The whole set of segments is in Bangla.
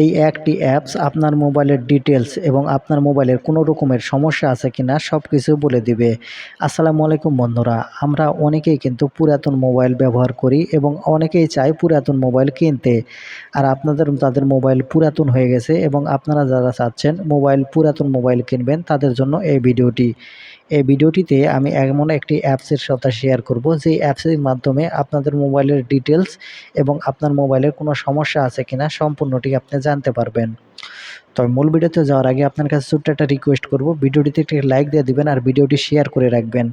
এই একটি অ্যাপস আপনার মোবাইলের ডিটেলস এবং আপনার মোবাইলের কোনো রকমের সমস্যা আছে কি না সব কিছু বলে দিবে। আসসালামু আলাইকুম বন্ধুরা, আমরা অনেকেই কিন্তু পুরাতন মোবাইল ব্যবহার করি এবং অনেকেই চাই পুরাতন মোবাইল কিনতে। আর আপনাদের, তাদের মোবাইল পুরাতন হয়ে গেছে এবং আপনারা যারা চাচ্ছেন মোবাইল, পুরাতন মোবাইল কিনবেন তাদের জন্য এই ভিডিওটি। এই ভিডিওটিতে আমি এমন একটি অ্যাপসের সাথে শেয়ার করব, যে অ্যাপসের মাধ্যমে আপনাদের মোবাইলের ডিটেলস এবং আপনার মোবাইলের কোনো সমস্যা আছে কিনা সম্পূর্ণটি আপনি জানতে পারবেন। তবে মূল ভিডিওতে যাওয়ার আগে আপনার কাছে ছোট্ট একটা রিকোয়েস্ট করব। ভিডিওটিতে একটি লাইক দিয়ে দিবেন আর ভিডিওটি শেয়ার করে রাখবেন।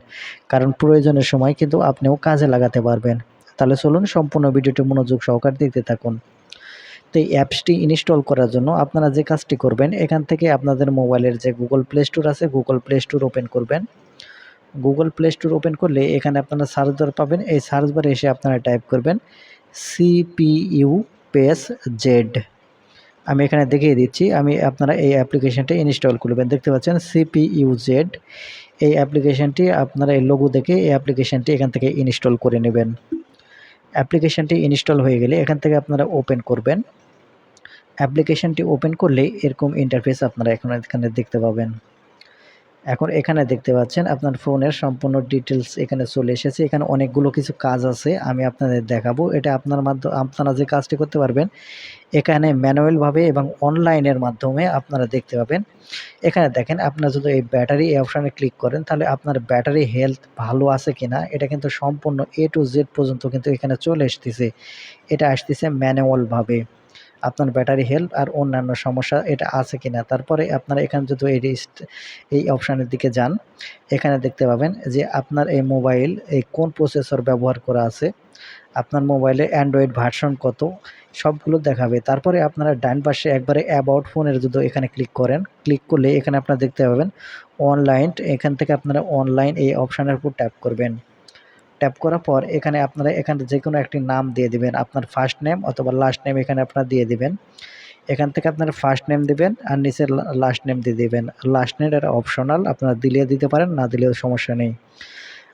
কারণ প্রয়োজনের সময় কিন্তু আপনিও কাজে লাগাতে পারবেন। তাহলে চলুন সম্পূর্ণ ভিডিওটি মনোযোগ সহকারে দেখতে থাকুন। তো এই অ্যাপসটি ইনস্টল করার জন্য আপনারা যে কাজটি করবেন, এখান থেকে আপনাদের মোবাইলের যে গুগল প্লে স্টোর আছে গুগল প্লে স্টোর ওপেন করবেন। গুগল প্লে স্টোর ওপেন করলে এখানে আপনারা সার্চ বার পাবেন। এই সার্চ বারে এসে আপনারা টাইপ করবেন সিপিইউ পেস জেড আমি এখানে দেখিয়ে দিচ্ছি, আমি আপনারা এই অ্যাপ্লিকেশানটি ইনস্টল করবেন। দেখতে পাচ্ছেন সিপিইউজেড এই অ্যাপ্লিকেশানটি আপনারা এই লোগো দেখে এই অ্যাপ্লিকেশানটি এখান থেকে ইনস্টল করে নেবেন। অ্যাপ্লিকেশানটি ইনস্টল হয়ে গেলে এখান থেকে আপনারা ওপেন করবেন। অ্যাপ্লিকেশানটি ওপেন করলে এরকম ইন্টারফেস আপনারা এখন, এখানে দেখতে পাবেন। এখন এখানে দেখতে পাচ্ছেন আপনার ফোনের সম্পূর্ণ ডিটেলস এখানে চলে এসেছে। এখানে অনেকগুলো কিছু কাজ আছে, আমি আপনাদের দেখাবো। এটা আপনার মাধ্যমে আপনারা যে কাজটি করতে পারবেন, এখানে ম্যানুয়ালভাবে এবং অনলাইনের মাধ্যমে আপনারা দেখতে পাবেন। এখানে দেখেন, আপনারা যদি এই ব্যাটারি এই অপশানে ক্লিক করেন, তাহলে আপনার ব্যাটারি হেলথ ভালো আছে কিনা, এটা কিন্তু সম্পূর্ণ এ টু জেড পর্যন্ত কিন্তু এখানে চলে আসতেছে। এটা আসতেছে ম্যানুয়ালভাবে। আপনার ব্যাটারি হেলথ আর অন্যান্য সমস্যা এটা আছে কিনা। তারপরে আপনারা এখানে যদি এই এই অপশানের দিকে যান, এখানে দেখতে পাবেন যে আপনার এই মোবাইল এই কোন প্রসেসর ব্যবহার করা আছে, আপনার মোবাইলে অ্যান্ড্রয়েড ভার্সন কত, সবগুলো দেখাবে। তারপরে আপনারা ডান পাশে একবারে অ্যাবাউট ফোনের যদি এখানে ক্লিক করেন ক্লিক করলে এখানে আপনারা দেখতে পাবেন অনলাইন এখান থেকে আপনারা অনলাইন এই অপশানের উপর ট্যাপ করবেন। ট্যাপ করার পর এখানে আপনারা এখানে যে কোনো একটি নাম দিয়ে দিবেন, আপনার ফার্স্ট নেম অথবা লাস্ট নেম এখানে আপনারা দিয়ে দিবেন। এখান থেকে আপনারা ফার্স্ট নেম দিবেন আর নিচের লাস্ট নেম দিয়ে দিবেন। লাস্ট নেম এটা অপশনাল আপনারা দিলে দিতে পারেন, না দিলেও সমস্যা নেই।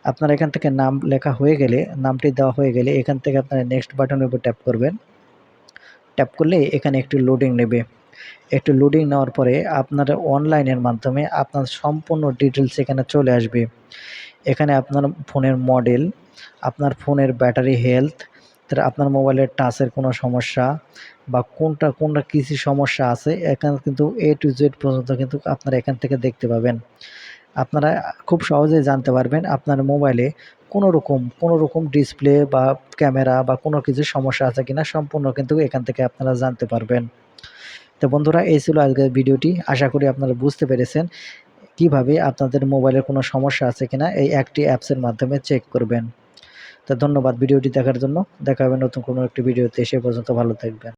আপনার এখান থেকে নাম লেখা হয়ে গেলে, নামটি দেওয়া হয়ে গেলে এখান থেকে আপনারা নেক্সট বাটনের উপর ট্যাপ করবেন। ট্যাপ করলে এখানে একটি লোডিং নেবে। একটু লোডিং নেওয়ার পরে আপনার অনলাইনের মাধ্যমে আপনার সম্পূর্ণ ডিটেলস এখানে চলে আসবে। এখানে আপনার ফোনের মডেল আপনার ফোনের ব্যাটারি হেলথ তার আপনার মোবাইলের টাচের কোনো সমস্যা বা কোনটা কোনটা কৃষি সমস্যা আছে, এখানে কিন্তু এ টু জেড পর্যন্ত কিন্তু আপনারা এখান থেকে দেখতে পাবেন। আপনারা খুব সহজেই জানতে পারবেন আপনার মোবাইলে কোনো রকম কোনো রকম ডিসপ্লে বা ক্যামেরা বা কোনো কিছু সমস্যা আছে কিনা, সম্পূর্ণ কিন্তু এখান থেকে আপনারা জানতে পারবেন। তো বন্ধুরা, এই ছিল আজকের ভিডিওটি। আশা করি আপনারা বুঝতে পেরেছেন কীভাবে আপনাদের মোবাইলের কোনো সমস্যা আছে কিনা এই একটি অ্যাপসের মাধ্যমে চেক করবেন। তো ধন্যবাদ ভিডিওটি দেখার জন্য। দেখা হবে নতুন কোনো একটি ভিডিওতে। সে পর্যন্ত ভালো থাকবেন।